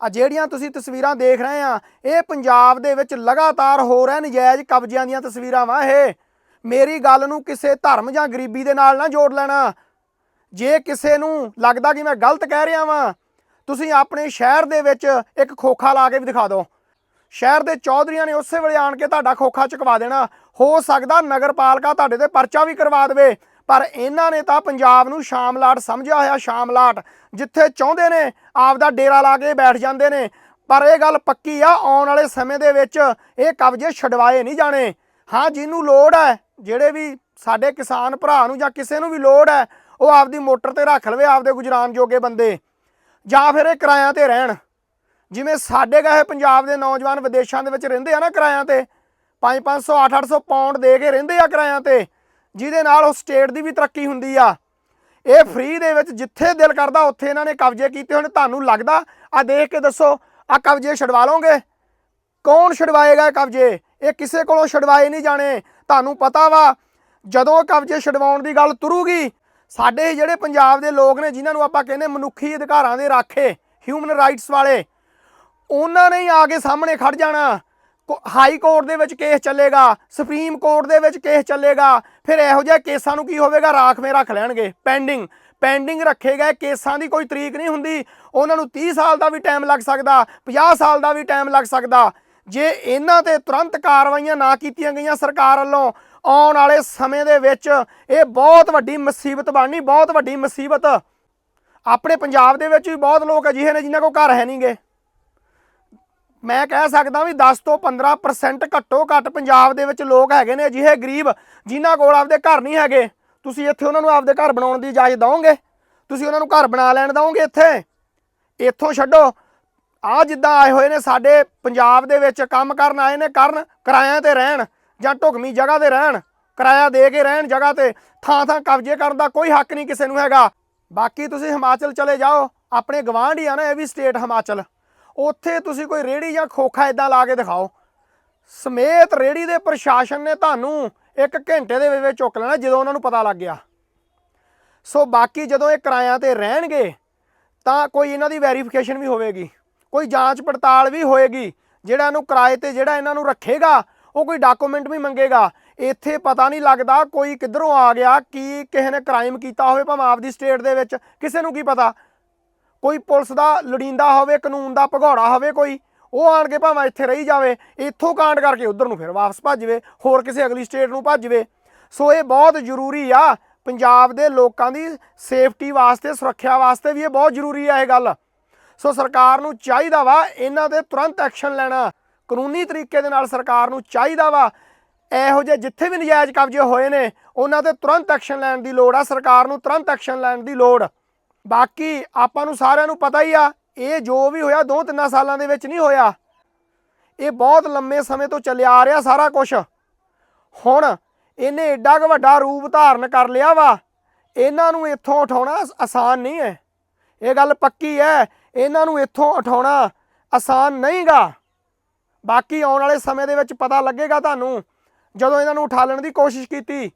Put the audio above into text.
ਆ ਜਿਹੜੀਆਂ ਤੁਸੀਂ ਤਸਵੀਰਾਂ ਦੇਖ ਰਹੇ ਆ, ਇਹ ਪੰਜਾਬ ਦੇ ਵਿੱਚ ਲਗਾਤਾਰ ਹੋ ਰਹੇ ਨਜਾਇਜ਼ ਕਬਜ਼ਿਆਂ ਦੀਆਂ ਤਸਵੀਰਾਂ ਵਾ ਇਹ। ਮੇਰੀ ਗੱਲ ਨੂੰ ਕਿਸੇ ਧਰਮ ਜਾਂ ਗਰੀਬੀ ਦੇ ਨਾਲ ਨਾ ਜੋੜ ਲੈਣਾ। ਜੇ ਕਿਸੇ ਨੂੰ ਲੱਗਦਾ ਕਿ ਮੈਂ ਗਲਤ ਕਹਿ ਰਿਹਾ ਵਾਂ, ਤੁਸੀਂ ਆਪਣੇ ਸ਼ਹਿਰ ਦੇ ਵਿੱਚ ਇੱਕ ਖੋਖਾ ਲਾ ਕੇ ਵੀ ਦਿਖਾ ਦਿਓ। ਸ਼ਹਿਰ ਦੇ ਚੌਧਰੀਆਂ ਨੇ ਉਸੇ ਵੇਲੇ ਆਣ ਕੇ ਤੁਹਾਡਾ ਖੋਖਾ ਚੁਕਵਾ ਦੇਣਾ। ਹੋ ਸਕਦਾ ਨਗਰਪਾਲਿਕਾ ਤੁਹਾਡੇ ਤੇ ਪਰਚਾ ਵੀ ਕਰਵਾ ਦੇਵੇ। ਪਰ ਇਹਨਾਂ ਨੇ ਤਾਂ ਪੰਜਾਬ ਨੂੰ ਸ਼ਾਮਲਾਟ ਸਮਝਿਆ ਹੋਇਆ, ਸ਼ਾਮਲਾਟ, ਜਿੱਥੇ ਚਾਹੁੰਦੇ ਨੇ ਆਪਦਾ ਡੇਰਾ ਲਾ ਕੇ ਬੈਠ ਜਾਂਦੇ ਨੇ। ਪਰ ਇਹ ਗੱਲ ਪੱਕੀ ਆ, ਆਉਣ ਵਾਲੇ ਸਮੇਂ ਦੇ ਵਿੱਚ ਇਹ ਕਬਜ਼ੇ ਛਡਵਾਏ ਨਹੀਂ ਜਾਣੇ। ਹਾਂ, ਜਿਹਨੂੰ ਲੋੜ ਹੈ, ਜਿਹੜੇ ਵੀ ਸਾਡੇ ਕਿਸਾਨ ਭਰਾ ਨੂੰ ਜਾਂ ਕਿਸੇ ਨੂੰ ਵੀ ਲੋੜ ਹੈ, ਉਹ ਆਪਦੀ ਮੋਟਰ ਤੇ ਰੱਖ ਲਵੇ, ਆਪਦੇ ਗੁਜਰਾਨ ਜੋਗੇ ਬੰਦੇ। ਜਾਂ ਫਿਰ ਇਹ ਕਿਰਾਇਆਂ ਤੇ ਰਹਿਣ। ਜਿਵੇਂ ਸਾਡੇ ਗਏ ਪੰਜਾਬ ਦੇ ਨੌਜਵਾਨ ਵਿਦੇਸ਼ਾਂ ਦੇ ਵਿੱਚ ਰਹਿੰਦੇ ਆ ਨਾ ਕਿਰਾਇਆਂ ਤੇ 5-500 8-800 ਪਾਉਂਡ ਦੇ ਕੇ ਰਹਿੰਦੇ ਆ ਕਿਰਾਇਆਂ ਤੇ। ਜਿਹਦੇ ਨਾਲ ਉਹ ਸਟੇਟ ਦੀ ਵੀ ਤਰੱਕੀ ਹੁੰਦੀ ਆ। ਇਹ ਫ੍ਰੀ ਦੇ ਵਿੱਚ ਜਿੱਥੇ ਦਿਲ ਕਰਦਾ ਉੱਥੇ ਇਹਨਾਂ ਨੇ ਕਬਜ਼ੇ ਕੀਤੇ ਹੋਣ ਤੁਹਾਨੂੰ ਲੱਗਦਾ ਆ ਦੇਖ ਕੇ ਦੱਸੋ ਆ ਕਬਜ਼ੇ ਛਡਵਾ ਲਓਗੇ? ਕੌਣ ਛਡਵਾਏਗਾ ਇਹ ਕਬਜ਼ੇ? ਇਹ ਕਿਸੇ ਕੋਲੋਂ ਛਡਵਾਏ ਨਹੀਂ ਜਾਣੇ। ਤੁਹਾਨੂੰ ਪਤਾ ਵਾ, ਜਦੋਂ ਕਬਜ਼ੇ ਛਡਵਾਉਣ ਦੀ ਗੱਲ ਤੁਰੂਗੀ, ਸਾਡੇ ਜਿਹੜੇ ਪੰਜਾਬ ਦੇ ਲੋਕ ਨੇ, ਜਿਨ੍ਹਾਂ ਨੂੰ ਆਪਾਂ ਕਹਿੰਦੇ ਮਨੁੱਖੀ ਅਧਿਕਾਰਾਂ ਦੇ ਰਾਖੇ ਹਿਊਮਨ ਰਾਈਟਸ ਵਾਲੇ, ਉਹਨਾਂ ਨੇ ਹੀ ਆ ਕੇ ਸਾਹਮਣੇ ਖੜ ਜਾਣਾ। ਹਾਈ ਕੋਰਟ ਦੇ ਵਿੱਚ ਕੇਸ ਚੱਲੇਗਾ, ਸੁਪਰੀਮ ਕੋਰਟ ਦੇ ਵਿੱਚ ਕੇਸ ਚੱਲੇਗਾ, ਫਿਰ ਇਹੋ ਜਿਹੇ ਕੇਸਾਂ ਨੂੰ ਕੀ ਹੋਵੇਗਾ? ਰਾਖਵੇਂ ਰੱਖ ਲੈਣਗੇ। ਪੈਂਡਿੰਗ ਪੈਂਡਿੰਗ ਰੱਖੇ ਗਏ ਕੇਸਾਂ ਦੀ ਕੋਈ ਤਰੀਕ ਨਹੀਂ ਹੁੰਦੀ। ਉਹਨਾਂ ਨੂੰ 30 ਸਾਲ ਦਾ ਵੀ ਟਾਈਮ ਲੱਗ ਸਕਦਾ 50 ਸਾਲ ਦਾ ਵੀ ਟਾਈਮ ਲੱਗ ਸਕਦਾ। ਜੇ ਇਹਨਾਂ ਤੇ ਤੁਰੰਤ ਕਾਰਵਾਈਆਂ ਨਾ ਕੀਤੀਆਂ ਗਈਆਂ ਸਰਕਾਰ ਵੱਲੋਂ, ਆਉਣ ਵਾਲੇ ਸਮੇਂ ਦੇ ਵਿੱਚ ਇਹ ਬਹੁਤ ਵੱਡੀ ਮੁਸੀਬਤ ਬਣਨੀ, ਬਹੁਤ ਵੱਡੀ ਮੁਸੀਬਤ। ਆਪਣੇ ਪੰਜਾਬ ਦੇ ਵਿੱਚ ਵੀ ਬਹੁਤ ਲੋਕ ਅਜਿਹੇ ਨੇ ਜਿਨ੍ਹਾਂ ਕੋਲ ਘਰ ਹੈ ਨਹੀਂਗੇ ਮੈਂ ਕਹਿ ਸਕਦਾ ਵੀ 10 ਤੋਂ 15% ਘੱਟੋ ਘੱਟ ਪੰਜਾਬ ਦੇ ਵਿੱਚ ਲੋਕ ਹੈਗੇ ਨੇ ਅਜਿਹੇ ਗਰੀਬ, ਜਿਨ੍ਹਾਂ ਕੋਲ ਆਪਦੇ ਘਰ ਨਹੀਂ ਹੈਗੇ। ਤੁਸੀਂ ਇੱਥੇ ਉਹਨਾਂ ਨੂੰ ਆਪਦੇ ਘਰ ਬਣਾਉਣ ਦੀ ਇਜਾਜ਼ਤ ਦਿਓਗੇ ਤੁਸੀਂ ਉਹਨਾਂ ਨੂੰ ਘਰ ਬਣਾ ਲੈਣ ਦਿਓਗੇ ਇੱਥੇ? ਇੱਥੋਂ ਛੱਡੋ। ਆ ਜਿੱਦਾਂ ਆਏ ਹੋਏ ਨੇ ਸਾਡੇ ਪੰਜਾਬ ਦੇ ਵਿੱਚ ਕੰਮ ਕਰਨ ਆਏ ਨੇ ਕਰਨ, ਕਿਰਾਇਆਂ ਤੇ ਰਹਿਣ ਜਾਂ ਢੁਕਵੀਂ ਜਗ੍ਹਾ ਤੇ ਰਹਿਣ, ਕਿਰਾਇਆ ਦੇ ਕੇ ਰਹਿਣ ਜਗ੍ਹਾ ਤੇ, ਥਾਂ ਥਾਂ ਕਬਜ਼ੇ ਕਰਨ ਦਾ ਕੋਈ ਹੱਕ ਨਹੀਂ ਕਿਸੇ ਨੂੰ ਹੈਗਾ। ਬਾਕੀ ਤੁਸੀਂ ਹਿਮਾਚਲ ਚਲੇ ਜਾਓ। ਆਪਣੇ ਗਵਾਂਢ ਹੀ ਆ ਨਾ, ਇਹ ਵੀ ਸਟੇਟ ਹਿਮਾਚਲ। ਉੱਥੇ ਤੁਸੀਂ ਕੋਈ ਰੇੜੀ ਜਾਂ ਖੋਖਾ ਇਦਾਂ ਲਾ ਕੇ ਦਿਖਾਓ। ਸਮੇਤ ਰੇੜੀ ਦੇ ਪ੍ਰਸ਼ਾਸਨ ਨੇ ਤੁਹਾਨੂੰ ਇੱਕ ਘੰਟੇ ਦੇ ਵਿੱਚ ਚੁੱਕ ਲੈਣਾ ਜਦੋਂ ਉਹਨਾਂ ਨੂੰ ਪਤਾ ਲੱਗ ਗਿਆ। ਸੋ ਬਾਕੀ ਜਦੋਂ ਇਹ ਕਿਰਾਇਆਂ ਤੇ ਰਹਿਣਗੇ, ਤਾਂ ਕੋਈ ਇਹਨਾਂ ਦੀ ਵੈਰੀਫਿਕੇਸ਼ਨ ਵੀ ਹੋਵੇਗੀ, ਕੋਈ ਜਾਂਚ ਪੜਤਾਲ ਵੀ ਹੋਏਗੀ, ਜਿਹੜਾ ਇਹਨੂੰ ਕਿਰਾਏ ਤੇ ਜਿਹੜਾ ਇਹਨਾਂ ਨੂੰ ਰੱਖੇਗਾ, ਉਹ ਕੋਈ ਡਾਕੂਮੈਂਟ ਵੀ ਮੰਗੇਗਾ। ਇੱਥੇ ਪਤਾ ਨਹੀਂ ਲੱਗਦਾ ਕੋਈ ਕਿੱਧਰੋਂ ਆ ਗਿਆ, ਕੀ ਕਿਸੇ ਨੇ ਕ੍ਰਾਈਮ ਕੀਤਾ ਹੋਵੇ ਭਾਵੇਂ ਆਪਦੀ ਸਟੇਟ ਦੇ ਵਿੱਚ, ਕਿਸੇ ਨੂੰ ਕੀ ਪਤਾ। ਕੋਈ ਪੁਲਿਸ ਦਾ ਲੜੀਂਦਾ ਹੋਵੇ, ਕਾਨੂੰਨ ਦਾ ਭਗੌੜਾ ਹੋਵੇ ਕੋਈ, ਉਹ ਆਣ ਕੇ ਭਾਵੇਂ ਇੱਥੇ ਰਹੀ ਜਾਵੇ, ਇੱਥੋਂ ਕਾਂਡ ਕਰਕੇ ਉਧਰ ਨੂੰ ਫਿਰ ਵਾਪਸ ਭੱਜ ਜਾਵੇ ਹੋਰ ਕਿਸੇ ਅਗਲੀ ਸਟੇਟ ਨੂੰ ਭੱਜ ਜਾਵੇ ਸੋ ਇਹ ਬਹੁਤ ਜ਼ਰੂਰੀ ਆ, ਪੰਜਾਬ ਦੇ ਲੋਕਾਂ ਦੀ ਸੇਫਟੀ ਵਾਸਤੇ, ਸੁਰੱਖਿਆ ਵਾਸਤੇ ਵੀ ਇਹ ਬਹੁਤ ਜ਼ਰੂਰੀ ਆ ਇਹ ਗੱਲ। ਸੋ ਸਰਕਾਰ ਨੂੰ ਚਾਹੀਦਾ ਵਾ ਇਹਨਾਂ ਤੇ ਤੁਰੰਤ ਐਕਸ਼ਨ ਲੈਣਾ। ਕਾਨੂੰਨੀ ਤਰੀਕੇ ਦੇ ਨਾਲ ਸਰਕਾਰ ਨੂੰ ਚਾਹੀਦਾ ਵਾ। ਇਹੋ ਜਿਹੇ ਜਿੱਥੇ ਵੀ ਨਜਾਇਜ਼ ਕਬਜ਼ੇ ਹੋਏ ਨੇ, ਉਹਨਾਂ ਤੇ ਤੁਰੰਤ ਐਕਸ਼ਨ ਲੈਣ ਦੀ ਲੋੜ ਆ, ਸਰਕਾਰ ਨੂੰ ਤੁਰੰਤ ਐਕਸ਼ਨ ਲੈਣ ਦੀ ਲੋੜ। ਬਾਕੀ ਆਪਾਂ ਨੂੰ ਸਾਰਿਆਂ ਨੂੰ ਪਤਾ ਹੀ ਆ, ਇਹ ਜੋ ਵੀ ਹੋਇਆ ਦੋ ਤਿੰਨਾਂ ਸਾਲਾਂ ਦੇ ਵਿੱਚ ਨਹੀਂ ਹੋਇਆ। ਇਹ ਬਹੁਤ ਲੰਮੇ ਸਮੇਂ ਤੋਂ ਚੱਲਿਆ ਆ ਰਿਹਾ ਸਾਰਾ ਕੁਝ ਹੁਣ ਇਹਨੇ ਏਡਾ ਕੁ ਵੱਡਾ ਰੂਪ ਧਾਰਨ ਕਰ ਲਿਆ ਵਾ। ਇਹਨਾਂ ਨੂੰ ਇੱਥੋਂ ਉਠਾਉਣਾ ਆਸਾਨ ਨਹੀਂ ਹੈ। ਇਹ ਗੱਲ ਪੱਕੀ ਹੈ, ਇਹਨਾਂ ਨੂੰ ਇੱਥੋਂ ਉਠਾਉਣਾ ਆਸਾਨ ਨਹੀਂਗਾ। ਬਾਕੀ ਆਉਣ ਵਾਲੇ ਸਮੇਂ ਦੇ ਵਿੱਚ ਪਤਾ ਲੱਗੇਗਾ ਤੁਹਾਨੂੰ, ਜਦੋਂ ਇਹਨਾਂ ਨੂੰ ਉਠਾਲਣ ਦੀ ਕੋਸ਼ਿਸ਼ ਕੀਤੀ।